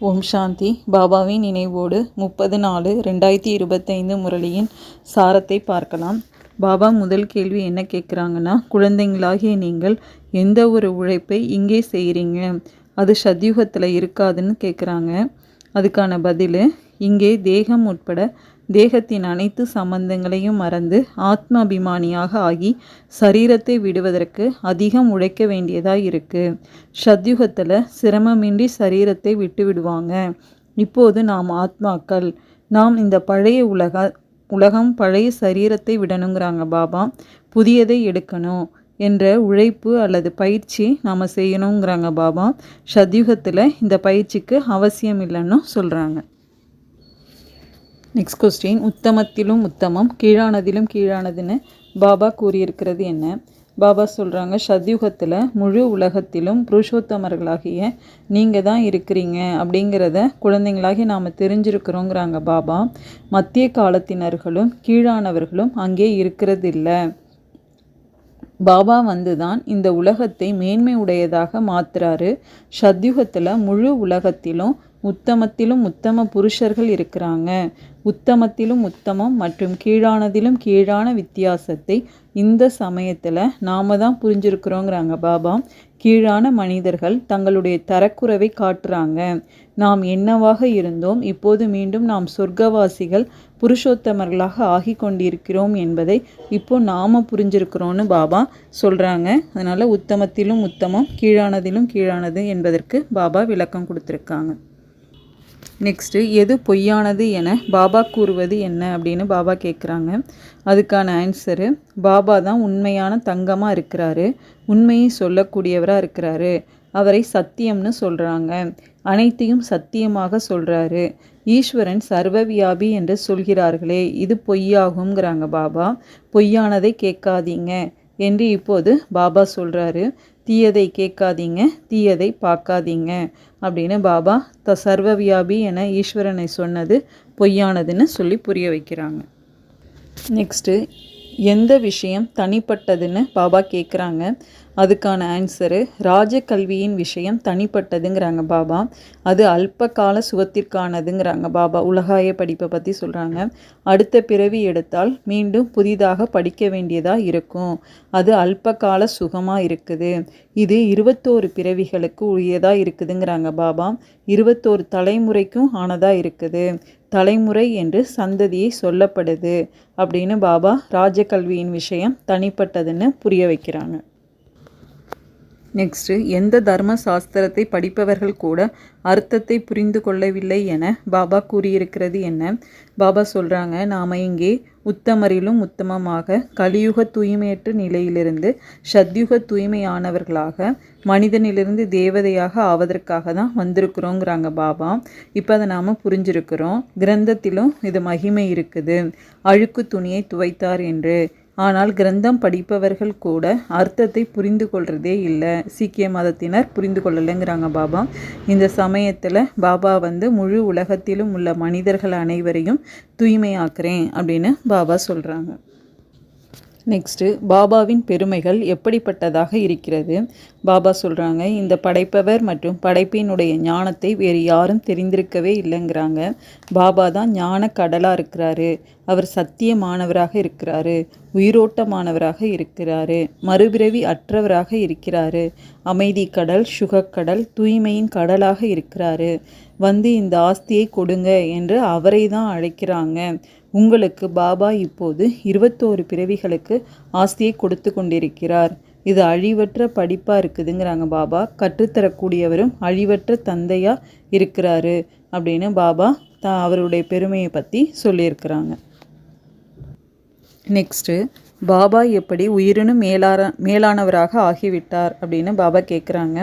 ஓம் சாந்தி. பாபாவின் நினைவோடு முப்பது நாலு ரெண்டாயிரத்தி இருபத்தைந்து முரளியின் சாரத்தை பார்க்கலாம். பாபா முதல் கேள்வி என்ன கேட்குறாங்கன்னா குழந்தைங்களாகிய நீங்கள் எந்த ஒரு உழைப்பை இங்கே செய்கிறீங்க? அது சத்யுகத்தில் இருக்காதுன்னு கேட்குறாங்க. அதுக்கான பதில் இங்கே தேகம் உட்பட தேகத்தின் அனைத்து சம்பந்தங்களையும் மறந்து ஆத்ம அபிமானியாக ஆகி சரீரத்தை விடுவதற்கு அதிகம் உழைக்க வேண்டியதாக இருக்குது சத்யுகத்தில் சிரமமின்றி சரீரத்தை விட்டு விடுவாங்க இப்போது நாம் ஆத்மாக்கள். நாம் இந்த பழைய உலக உலகம் பழைய சரீரத்தை விடணுங்கிறாங்க பாபா. புதியதை எடுக்கணும் என்ற உழைப்பு அல்லது பயிற்சி நாம் செய்யணுங்கிறாங்க பாபா. சத்யுகத்தில் இந்த பயிற்சிக்கு அவசியம் இல்லைன்னு சொல்கிறாங்க நெக்ஸ்ட் கொஸ்டின். உத்தமத்திலும் உத்தமம் கீழானதிலும் கீழானதுன்னு பாபா கூறியிருக்கிறது என்ன? பாபா சொல்கிறாங்க சத்யுகத்தில் முழு உலகத்திலும் புருஷோத்தமர்களாகிய நீங்கள் தான் இருக்கிறீங்க அப்படிங்கிறத குழந்தைங்களாகி நாம் தெரிஞ்சிருக்கிறோங்கிறாங்க பாபா. மத்திய காலத்தினர்களும் கீழானவர்களும் அங்கே இருக்கிறதில்ல. பாபா வந்து தான் இந்த உலகத்தை மேன்மை உடையதாக மாத்துறாரு. சத்யுகத்தில் முழு உலகத்திலும் உத்தமத்திலும் உத்தம புருஷர்கள் இருக்கிறாங்க. உத்தமத்திலும் உத்தமம் மற்றும் கீழானதிலும் கீழான வித்தியாசத்தை இந்த சமயத்தில் நாம தான் புரிஞ்சிருக்கிறோங்கிறாங்க பாபா. கீழான மனிதர்கள் தங்களுடைய தரக்குறவை காட்டுறாங்க. நாம் என்னவாக இருந்தோம் இப்போது மீண்டும் நாம் சொர்க்கவாசிகள் புருஷோத்தமர்களாக ஆகி கொண்டிருக்கிறோம் என்பதை இப்போ நாம் புரிஞ்சிருக்கிறோன்னு பாபா சொல்கிறாங்க அதனால் உத்தமத்திலும் உத்தமம் கீழானதிலும் கீழானது என்பதற்கு பாபா விளக்கம் கொடுத்துருக்காங்க. நெக்ஸ்ட்டு எது பொய்யானது என பாபா கூறுவது என்ன அப்படின்னு பாபா கேட்குறாங்க அதுக்கான ஆன்சரு பாபா தான் உண்மையான தங்கமாக இருக்கிறாரு. உண்மையை சொல்லக்கூடியவராக இருக்கிறாரு. அவரை சத்தியம்னு சொல்கிறாங்க அனைத்தையும் சத்தியமாக சொல்கிறாரு ஈஸ்வரன் சர்வவியாபி என்று சொல்கிறார்களே இது பொய்யாகுங்கிறாங்க பாபா. பொய்யானதை கேட்காதீங்க என்று இப்போது பாபா சொல்கிறாரு தீயதை கேட்காதீங்க தீயதை பார்க்காதீங்க அப்படின்னு பாபா த சர்வ வியாபி என ஈஸ்வரனை சொன்னது பொய்யானதுன்னு சொல்லி புரிய வைக்கிறாங்க. நெக்ஸ்ட்டு எந்த விஷயம் தனிப்பட்டதுன்னு பாபா கேட்குறாங்க. அதுக்கான ஆன்சரு ராஜகல்வியின் விஷயம் தனிப்பட்டதுங்கிறாங்க பாபா. அது அல்ப கால சுகத்திற்கானதுங்கிறாங்க பாபா. உலகாய படிப்பை பற்றி சொல்கிறாங்க அடுத்த பிறவி எடுத்தால் மீண்டும் புதிதாக படிக்க வேண்டியதாக இருக்கும். அது அல்ப கால சுகமாக இருக்குது. இது இருபத்தோரு பிறவிகளுக்கு உரியதாக இருக்குதுங்கிறாங்க பாபா. இருபத்தோரு தலைமுறைக்கும் ஆனதாக இருக்குது. தலைமுறை என்று சந்ததியை சொல்லப்படுது அப்படின்னு பாபா ராஜகல்வியின் விஷயம் தனிப்பட்டதுன்னு புரிய வைக்கிறாங்க. நெக்ஸ்ட்டு எந்த தர்ம சாஸ்திரத்தை படிப்பவர்கள் கூட அர்த்தத்தை புரிந்து கொள்ளவில்லை என பாபா கூறியிருக்கிறது என்ன? பாபா சொல்கிறாங்க நாம் இங்கே உத்தமரிலும் உத்தமமாக கலியுக தூய்மையற்ற நிலையிலிருந்து சத்யுக தூய்மையானவர்களாக மனிதனிலிருந்து தேவதையாக ஆவதற்காக தான் வந்திருக்கிறோங்கிறாங்க பாபா. இப்போ அதை நாம் புரிஞ்சிருக்கிறோம். கிரந்தத்திலும் இது மகிமை இருக்குது. அழுக்கு துணியை துவைத்தார் என்று. ஆனால் கிரந்தம் படிப்பவர்கள் கூட அர்த்தத்தை புரிந்து கொள்றதே இல்லை. சீக்கிய மதத்தினர் புரிந்து கொள்ளலைங்கிறாங்க பாபா. இந்த சமயத்தில் பாபா வந்து முழு உலகத்திலும் உள்ள மனிதர்கள் அனைவரையும் தூய்மையாக்குறேன் அப்படின்னு பாபா சொல்கிறாங்க நெக்ஸ்ட்டு பாபாவின் பெருமைகள் எப்படிப்பட்டதாக இருக்கிறது? பாபா சொல்கிறாங்க இந்த படைப்பவர் மற்றும் படைப்பினுடைய ஞானத்தை வேறு யாரும் தெரிந்திருக்கவே இல்லைங்கிறாங்க. பாபா தான் ஞான கடலாக இருக்கிறாரு. அவர் சத்தியமானவராக இருக்கிறாரு. உயிரோட்டமானவராக இருக்கிறாரு. மறுபிறவி அற்றவராக இருக்கிறாரு. அமைதி கடல் சுகக்கடல் தூய்மையின் கடலாக இருக்கிறாரு. வந்து இந்த ஆஸ்தியை கொடுங்க என்று அவரை தான் அழைக்கிறாங்க. உங்களுக்கு பாபா இப்போது இருபத்தோரு பிறவிகளுக்கு ஆஸ்தியை கொடுத்து கொண்டிருக்கிறார். இது அழிவற்ற படிப்பாக இருக்குதுங்கிறாங்க பாபா. கற்றுத்தரக்கூடியவரும் அழிவற்ற தந்தையாக இருக்கிறாரு அப்படின்னு பாபா த அவருடைய பெருமையை பற்றி சொல்லியிருக்கிறாங்க. நெக்ஸ்ட்டு பாபா எப்படி உயிரினும் மேலார மேலானவராக ஆகிவிட்டார் அப்படின்னு பாபா கேட்குறாங்க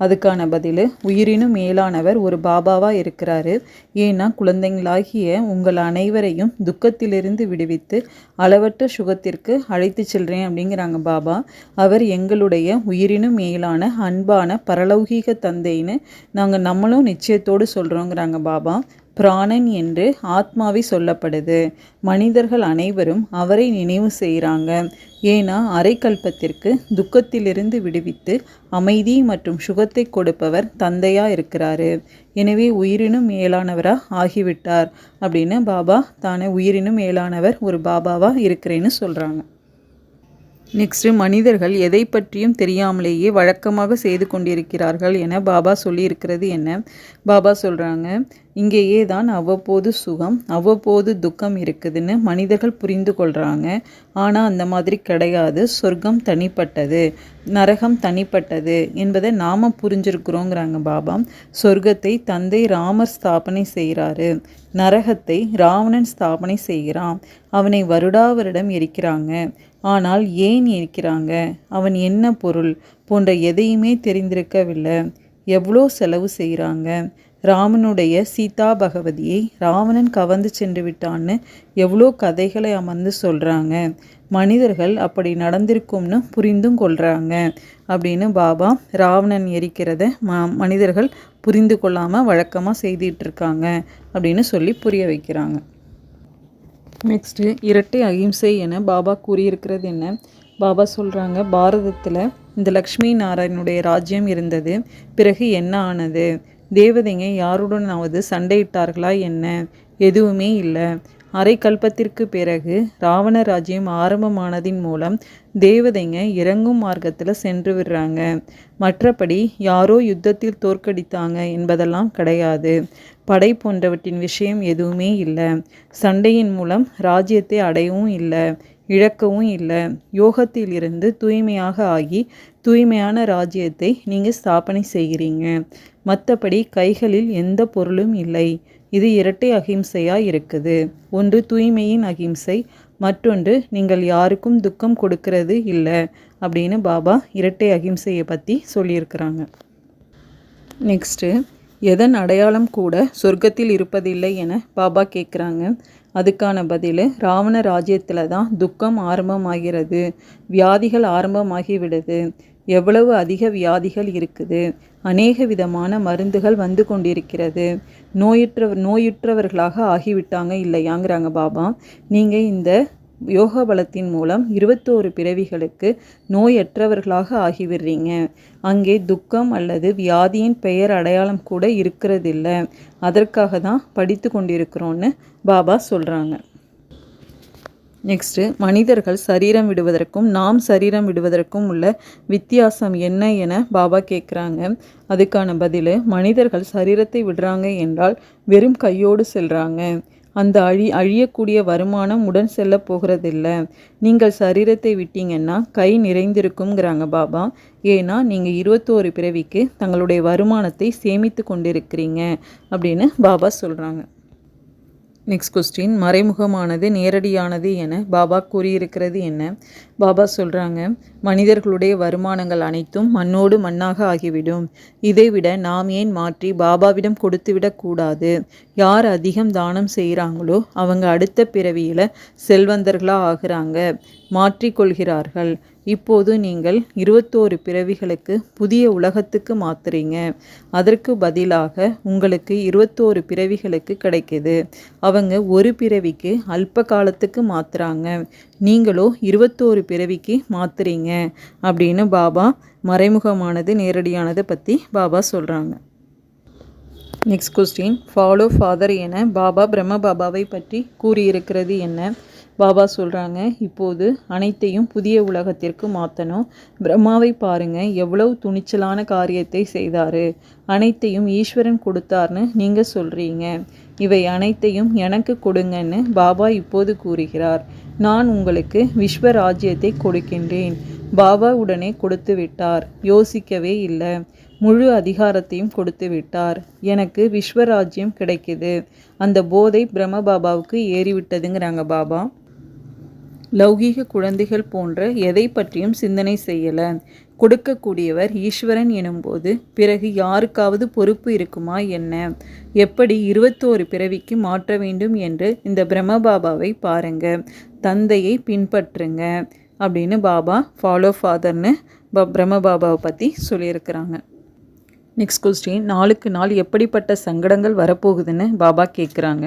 அதுக்கான பதில் உயிரினும் மேலானவர் ஒரு பாபாவாக இருக்கிறாரு. ஏன்னா குழந்தைங்களாகிய உங்கள் அனைவரையும் துக்கத்திலிருந்து விடுவித்து அளவற்ற சுகத்திற்கு அழைத்து செல்கிறேன் அப்படிங்கிறாங்க பாபா. அவர் எங்களுடைய உயிரினும் மேலான அன்பான பரலௌகீக தந்தைன்னு நாங்கள் நம்மளும் நிச்சயத்தோடு சொல்கிறோங்கிறாங்க பாபா. பிராணன் என்று ஆத்மாவை சொல்லப்படுது. மனிதர்கள் அனைவரும் அவரை நினைவு செய்கிறாங்க. ஏன்னா அரைக்கல்பத்திற்கு துக்கத்திலிருந்து விடுவித்து அமைதி மற்றும் சுகத்தை கொடுப்பவர் தந்தையாக இருக்கிறாரு. எனவே உயிரினும் மேலானவராக ஆகிவிட்டார் அப்படின்னு பாபா தானே உயிரினும் மேலானவர் ஒரு பாபாவாக இருக்கிறேன்னு சொல்கிறாங்க நெக்ஸ்ட்டு மனிதர்கள் எதை பற்றியும் தெரியாமலேயே வழக்கமாக செய்து கொண்டிருக்கிறார்கள் என பாபா சொல்லியிருக்கிறது என்ன? பாபா சொல்கிறாங்க இங்கேயே தான் அவ்வப்போது சுகம் அவ்வப்போது துக்கம் இருக்குதுன்னு மனிதர்கள் புரிந்து கொள்கிறாங்க ஆனால் அந்த மாதிரி கிடையாது. சொர்க்கம் தனிப்பட்டது நரகம் தனிப்பட்டது என்பதை நாம் புரிஞ்சிருக்கிறோங்கிறாங்க பாபா. சொர்க்கத்தை தந்தை ராமர் ஸ்தாபனை செய்கிறாரு நரகத்தை ராவணன் ஸ்தாபனை செய்கிறான். அவனை வருடா வருடம் எரிக்கிறாங்க. ஆனால் ஏன் இருக்கிறாங்க? அவன் என்ன பொருள்? போன்ற எதையுமே தெரிந்திருக்கவில்லை. எவ்வளோ செலவு செய்கிறாங்க? ராமனுடைய சீதா பகவதியை ராவணன் கவர்ந்து சென்று விட்டான்னு எவ்வளோ கதைகளை அமர்ந்து சொல்கிறாங்க மனிதர்கள் அப்படி நடந்திருக்கும்னு புரிந்தும் கொள்கிறாங்க அப்படின்னு பாபா ராவணன் எரிக்கிறத ம மனிதர்கள் புரிந்து கொள்ளாமல் வழக்கமாக செய்துட்டு இருக்காங்க அப்படின்னு சொல்லி புரிய வைக்கிறாங்க. நெக்ஸ்ட்டு இரட்டை அகிம்சை என பாபா கூறியிருக்கிறது என்ன? பாபா சொல்கிறாங்க பாரதத்தில் இந்த லக்ஷ்மி நாராயணனுடைய ராஜ்யம் இருந்தது. பிறகு என்ன ஆனது? தேவதைங்க யாருடனாவது சண்டையிட்டார்களா என்ன? எதுவுமே இல்லை. அரை கல்பத்திற்கு பிறகு ராவண ராஜ்யம் ஆரம்பமானதின் மூலம் தேவதைங்க இறங்கும் மார்க்கத்தில் சென்று விடுறாங்க. மற்றபடி யாரோ யுத்தத்தில் தோற்கடித்தாங்க என்பதெல்லாம் கிடையாது. படை போன்றவற்றின் விஷயம் எதுவுமே இல்லை. சண்டையின் மூலம் ராஜ்யத்தை அடையவும் இல்லை இழக்கவும் இல்லை. யோகத்தில் இருந்து தூய்மையாக ஆகி தூய்மையான ராஜ்யத்தை நீங்கள் ஸ்தாபனை செய்கிறீங்க. மற்றபடி கைகளில் எந்த பொருளும் இல்லை. இது இரட்டை அகிம்சையாக இருக்குது. ஒன்று தூய்மையின் அகிம்சை மற்றொன்று நீங்கள் யாருக்கும் துக்கம் கொடுக்கறது இல்லை அப்படின்னு பாபா இரட்டை அகிம்சையை பற்றி சொல்லியிருக்கிறாங்க. நெக்ஸ்ட்டு எதன் அடையாளம் கூட சொர்க்கத்தில் இருப்பதில்லை என பாபா கேட்குறாங்க. அதுக்கான பதில் ராவண ராஜ்யத்தில் தான் துக்கம் ஆரம்பமாகிறது வியாதிகள் ஆரம்பமாகி விடுது எவ்வளவு அதிக வியாதிகள் இருக்குது? அநேக விதமான மருந்துகள் வந்து கொண்டிருக்கிறது. நோயுற்ற நோயுற்றவர்களாக ஆகிவிட்டாங்க இல்லையாங்கிறாங்க பாபா. நீங்கள் இந்த யோக பலத்தின் மூலம் இருபத்தோரு பிறவிகளுக்கு நோயற்றவர்களாக ஆகிவிடுறீங்க. அங்கே துக்கம் அல்லது வியாதியின் பெயர் அடையாளம் கூட இருக்கிறதில்ல. அதற்காக தான் படித்து கொண்டிருக்கிறோன்னு பாபா சொல்கிறாங்க நெக்ஸ்ட்டு மனிதர்கள் சரீரம் விடுவதற்கும் நாம் சரீரம் விடுவதற்கும் உள்ள வித்தியாசம் என்ன என பாபா கேட்குறாங்க. அதுக்கான பதில் மனிதர்கள் சரீரத்தை விடுறாங்க என்றால் வெறும் கையோடு செல்கிறாங்க அந்த அழி அழியக்கூடிய வருமானம் உடன் செல்ல போகிறதில்ல. நீங்கள் சரீரத்தை விட்டீங்கன்னா கை நிறைந்திருக்குங்கிறாங்க பாபா. ஏன்னா நீங்கள் இருபத்தோரு பிறவிக்கு தங்களுடைய வருமானத்தை சேமித்து கொண்டிருக்கிறீங்க அப்படின்னு பாபா சொல்கிறாங்க நெக்ஸ்ட் கொஸ்டின் மறைமுகமானது நேரடியானது என பாபா கூறியிருக்கிறது என்ன? பாபா சொல்கிறாங்க மனிதர்களுடைய வருமானங்கள் அனைத்தும் மண்ணோடு மண்ணாக ஆகிவிடும். இதைவிட நாம் ஏன் மாற்றி பாபாவிடம் கொடுத்துவிடக்கூடாது யார் அதிகம் தானம் செய்கிறாங்களோ அவங்க அடுத்த பிறவியில் செல்வந்தர்களாக ஆகிறாங்க. மாற்றிக்கொள்கிறார்கள். இப்போது நீங்கள் இருபத்தோரு பிறவிகளுக்கு புதிய உலகத்துக்கு மாத்துறீங்க. அதற்கு பதிலாக உங்களுக்கு இருபத்தோரு பிறவிகளுக்கு கிடைக்குது. அவங்க ஒரு பிறவிக்கு அல்ப காலத்துக்கு மாத்துறாங்க. நீங்களோ இருபத்தோரு பிறவிக்கு மாத்துறீங்க. அப்படின்னு பாபா மறைமுகமானது நேரடியானதை பற்றி பாபா சொல்கிறாங்க நெக்ஸ்ட் கொஸ்டின் ஃபாலோ ஃபாதர் என பாபா பிரம்ம பாபாவை பற்றி கூறியிருக்கிறது என்ன? பாபா சொல்கிறாங்க இப்போது அனைத்தையும் புதிய உலகத்திற்கு மாற்றணும் பிரம்மாவை பாருங்க எவ்வளவு துணிச்சலான காரியத்தை செய்தார். அனைத்தையும் ஈஸ்வரன் கொடுத்தார்னு நீங்கள் சொல்கிறீங்க இவை அனைத்தையும் எனக்கு கொடுங்கன்னு பாபா இப்போது கூறுகிறார். நான் உங்களுக்கு விஸ்வராஜ்யத்தை கொடுக்கின்றேன். பாபா உடனே கொடுத்து விட்டார். யோசிக்கவே இல்லை. முழு அதிகாரத்தையும் கொடுத்து விட்டார். எனக்கு விஸ்வராஜ்யம் கிடைக்குது. அந்த போதை பிரம்ம பாபாவுக்கு ஏறிவிட்டதுங்கிறாங்க பாபா. லௌகீக குழந்தைகள் போன்ற எதை பற்றியும் சிந்தனை செய்யலை. கொடுக்கக்கூடியவர் ஈஸ்வரன் எனும்போது பிறகு யாருக்காவது பொறுப்பு இருக்குமா என்ன? எப்படி இருபத்தோரு பிறவிக்கு மாற்ற வேண்டும் என்று இந்த பிரம்ம பாபாவை பாருங்க. தந்தையை பின்பற்றுங்க அப்படின்னு பாபா ஃபாலோ ஃபாதர்னு ப பிரம்ம பாபாவை பற்றி சொல்லியிருக்கிறாங்க. நெக்ஸ்ட் கொஸ்டின் நாளுக்கு நாள் எப்படிப்பட்ட சங்கடங்கள் வரப்போகுதுன்னு பாபா கேட்குறாங்க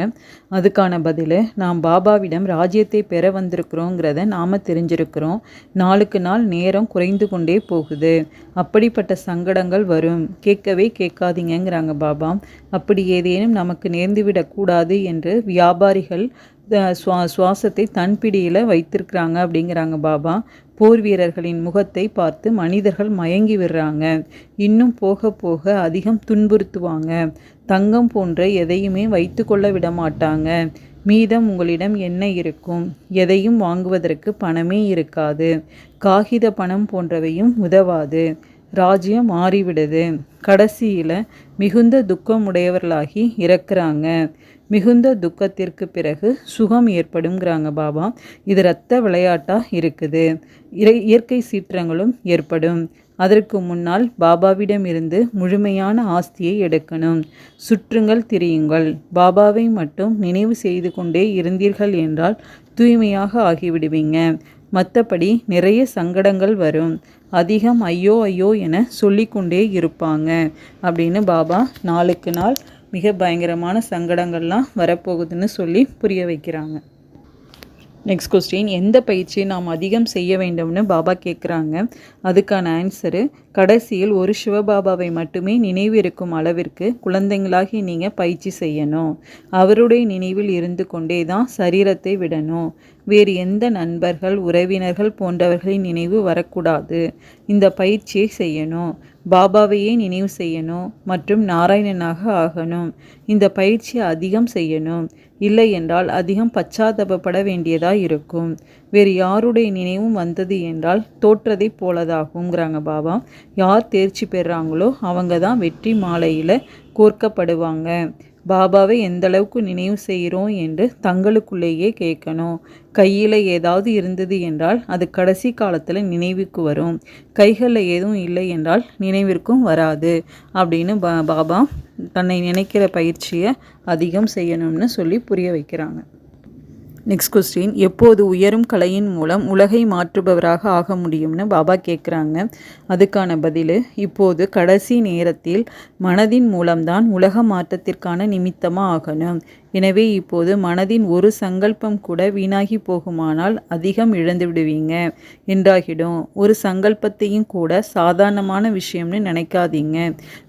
அதுக்கான பதில் நாம் பாபாவிடம் ராஜ்யத்தை பெற வந்திருக்கிறோங்கிறத நாம் தெரிஞ்சிருக்கிறோம். நாளுக்கு நாள் நேரம் குறைந்து கொண்டே போகுது. அப்படிப்பட்ட சங்கடங்கள் வரும். கேட்கவே கேட்காதீங்கங்கிறாங்க பாபா. அப்படி ஏதேனும் நமக்கு நேர்ந்துவிடக்கூடாது என்று வியாபாரிகள் சுவா சுவாசத்தை தன் பிடியில் வைத்திருக்கிறாங்க அப்படிங்கிறாங்க பாபா. போர் வீரர்களின் முகத்தை பார்த்து மனிதர்கள் மயங்கி விடுறாங்க. இன்னும் போக போக அதிகம் துன்புறுத்துவாங்க. தங்கம் போன்ற எதையுமே வைத்து கொள்ள விட மாட்டாங்க மீதம் உங்களிடம் என்ன இருக்கும்? எதையும் வாங்குவதற்கு பணமே இருக்காது. காகித பணம் போன்றவையும் உதவாது. ராஜ்யம் மாறிவிடுது. கடைசியில் மிகுந்த துக்கமுடையவர்களாகி இறக்குறாங்க. மிகுந்த துக்கத்திற்கு பிறகு சுகம் ஏற்படுங்கிறாங்க பாபா. இது ரத்த விளையாட்டாக இருக்குது. இயற்கை சீற்றங்களும் ஏற்படும். அதற்கு முன்னால் பாபாவிடம் இருந்து முழுமையான ஆஸ்தியை எடுக்கணும். சுற்றுங்கள் திரியுங்கள். பாபாவை மட்டும் நினைவு செய்து கொண்டே இருந்தீர்கள் என்றால் தூய்மையாக ஆகிவிடுவீங்க. மற்றபடி நிறைய சங்கடங்கள் வரும். அதிகம் ஐயோ ஐயோ என சொல்லிக்கொண்டே இருப்பாங்க. அப்படின்னு பாபா நாளுக்கு நாள் மிக பயங்கரமான சங்கடங்கள்லாம் வரப்போகுதுன்னு சொல்லி புரிய வைக்கிறாங்க. நெக்ஸ்ட் கொஸ்டின் எந்த பயிற்சியை நாம் அதிகம் செய்ய வேண்டும்னு பாபா கேட்குறாங்க அதுக்கான ஆன்சரு கடைசியில் ஒரு சிவபாபாவை மட்டுமே நினைவு இருக்கும் அளவிற்கு குழந்தைங்களாகி நீங்கள் பயிற்சி செய்யணும். அவருடைய நினைவில் இருந்து கொண்டே தான் சரீரத்தை விடணும். வேறு எந்த நண்பர்கள் உறவினர்கள் போன்றவர்களின் நினைவு வரக்கூடாது. இந்த பயிற்சியை செய்யணும். பாபாவையே நினைவு செய்யணும் மற்றும் நாராயணனாக ஆகணும். இந்த பயிற்சி அதிகம் செய்யணும். இல்லை என்றால் அதிகம் பச்சாதபப்பட வேண்டியதாக இருக்கும். வேறு யாருடைய நினைவும் வந்தது என்றால் தோற்றதை போலதாகுங்கிறாங்க பாபா. யார் தேர்ச்சி பெறாங்களோ அவங்க தான் வெற்றி மாலையில் கோர்க்கப்படுவாங்க. பாபாவை எந்த அளவுக்கு நினைவு செய்கிறோம் என்று தங்களுக்குள்ளேயே கேட்கணும். கையில் ஏதாவது இருந்தது என்றால் அது கடைசி காலத்தில் நினைவுக்கு வரும். கைகளில் எதுவும் இல்லை என்றால் நினைவிற்கும் வராது அப்படின்னு பா பாபா தன்னை நினைக்கிற பயிற்சியை அதிகம் செய்யணும்னு சொல்லி புரிய வைக்கிறாங்க. நெக்ஸ்ட் கொஸ்டின் எப்போது உயரும் கலையின் மூலம் உலகை மாற்றுபவராக ஆக முடியும்னு பாபா கேட்குறாங்க அதுக்கான பதில் இப்போது கடைசி நேரத்தில் மனதின் மூலம்தான் உலக மாற்றத்திற்கான நிமித்தமாக ஆகணும். எனவே இப்போது மனதின் ஒரு சங்கல்பம் கூட வீணாகி போகுமானால் அதிகம் இழந்து விடுவீங்க என்றாகிடும். ஒரு சங்கல்பத்தையும் கூட சாதாரணமான விஷயம்னு நினைக்காதீங்க.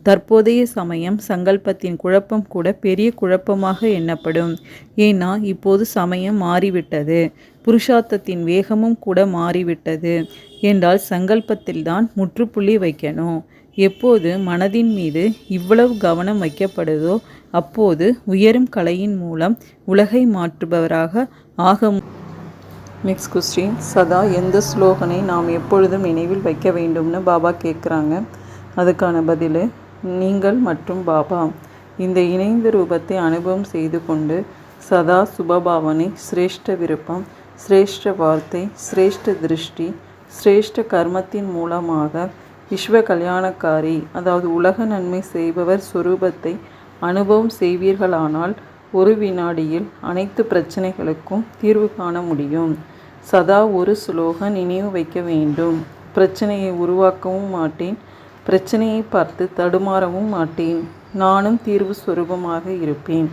தற்போதைய சமயம் சங்கல்பத்தின் குழப்பம் கூட பெரிய குழப்பமாக எண்ணப்படும். ஏன்னா இப்போது சமயம் மாறிவிட்டது. புருஷார்த்தத்தின் வேகமும் கூட மாறிவிட்டது. என்றால் சங்கல்பத்தில்தான் முற்றுப்புள்ளி வைக்கணும். எப்போது மனதின் மீது இவ்வளவு கவனம் வைக்கப்படுதோ அப்போது உயரும் கலையின் மூலம் உலகை மாற்றுபவராக ஆக நெக்ஸ்ட் கொஸ்டின் சதா எந்த ஸ்லோகனை நாம் எப்பொழுதும் நினைவில் வைக்க வேண்டும்னு பாபா கேட்குறாங்க அதுக்கான பதில் நீங்கள் மற்றும் பாபா. இந்த இணைந்த ரூபத்தை அனுபவம் செய்து கொண்டு சதா சுபபாவனை சிரேஷ்ட விருப்பம் சிரேஷ்ட வார்த்தை சிரேஷ்ட திருஷ்டி சிரேஷ்ட கர்மத்தின் மூலமாக விஸ்வ கல்யாணக்காரி அதாவது உலக நன்மை செய்பவர் சுரூபத்தை அனுபவம் செய்வீர்களானால் ஒரு வினாடியில் அனைத்து பிரச்சனைகளுக்கும் தீர்வு காண முடியும். சதா ஒரு சுலோக நினைவு வைக்க வேண்டும். பிரச்சனையை உருவாக்கவும் மாட்டேன். பிரச்சனையை பார்த்து தடுமாறவும் மாட்டேன். நானும் தீர்வு சுரூபமாக இருப்பேன்.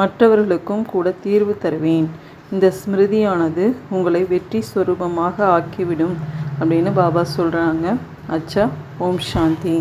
மற்றவர்களுக்கும் கூட தீர்வு தருவேன். இந்த ஸ்மிருதியானது உங்களை வெற்றி சுரூபமாக ஆக்கிவிடும் அப்படின்னு பாபா சொல்கிறாங்க அச்சா ஓம் சாந்தி.